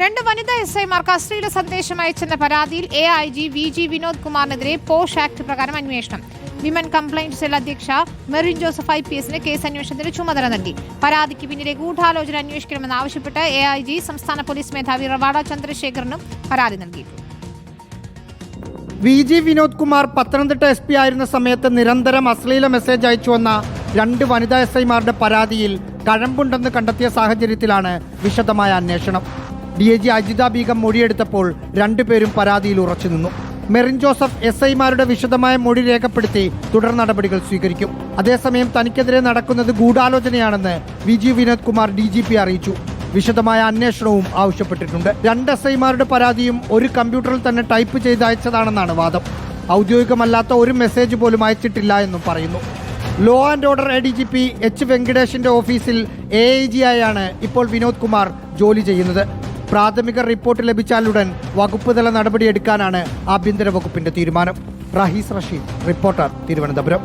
രണ്ട് വനിതാ എസ് ഐമാർക്ക് അശ്ലീല സന്ദേശം അയച്ചെന്ന പരാതിയിൽ A I G V G Vinod കുമാറിനെതിരെ POSH act പ്രകാരം അന്വേഷണം. വിമൻ കംപ്ലൈന്റ് സെൽ അധ്യക്ഷ മെറിൻ ജോസഫ് ഐ പി എസിന് കേസ് അന്വേഷണത്തിന് ചുമതല നൽകി. പരാതിക്ക് പിന്നിലെ ഗൂഢാലോചന അന്വേഷിക്കണമെന്ന് ആവശ്യപ്പെട്ട് എ ഐ ജി സംസ്ഥാന പോലീസ് മേധാവി റവാഡ ചന്ദ്രശേഖരനും പരാതി നൽകി V G Vinod Kumar Pathanamthitta S P ആയിരുന്ന സമയത്ത് നിരന്തരം അശ്ലീല മെസ്സേജ് അയച്ചു വന്ന രണ്ട് വനിതാ എസ് ഐമാരുടെ പരാതിയിൽ കഴമ്പുണ്ടെന്ന് കണ്ടെത്തിയ സാഹചര്യത്തിലാണ് വിശദമായ അന്വേഷണം. D A G Ajitha Beegum മൊഴിയെടുത്തപ്പോൾ രണ്ടുപേരും പരാതിയിൽ ഉറച്ചു നിന്നു. മെറിൻ ജോസഫ് എസ് ഐമാരുടെ വിശദമായ മൊഴി രേഖപ്പെടുത്തി തുടർ നടപടികൾ സ്വീകരിക്കും. അതേസമയം തനിക്കെതിരെ നടക്കുന്നത് ഗൂഢാലോചനയാണെന്ന് V G Vinod Kumar D G P അറിയിച്ചു. വിശദമായ അന്വേഷണവും ആവശ്യപ്പെട്ടിട്ടുണ്ട്. രണ്ട് എസ് ഐമാരുടെ പരാതിയും ഒരു കമ്പ്യൂട്ടറിൽ തന്നെ ടൈപ്പ് ചെയ്ത് അയച്ചതാണെന്നാണ് വാദം. ഔദ്യോഗികമല്ലാത്ത ഒരു മെസ്സേജ് പോലും അയച്ചിട്ടില്ല എന്നും പറയുന്നു. Law and order A D G P H വെങ്കടേഷിന്റെ ഓഫീസിൽ എ ഐ ജി ആയാണ് ഇപ്പോൾ വിനോദ് കുമാർ ജോലി ചെയ്യുന്നത്. പ്രാഥമിക റിപ്പോർട്ട് ലഭിച്ചാലുടൻ വകുപ്പ് തല നടപടിയെടുക്കാനാണ് ആഭ്യന്തര വകുപ്പിന്റെ തീരുമാനം. റഹീസ് റഷീദ് റിപ്പോർട്ടർ തിരുവനന്തപുരം.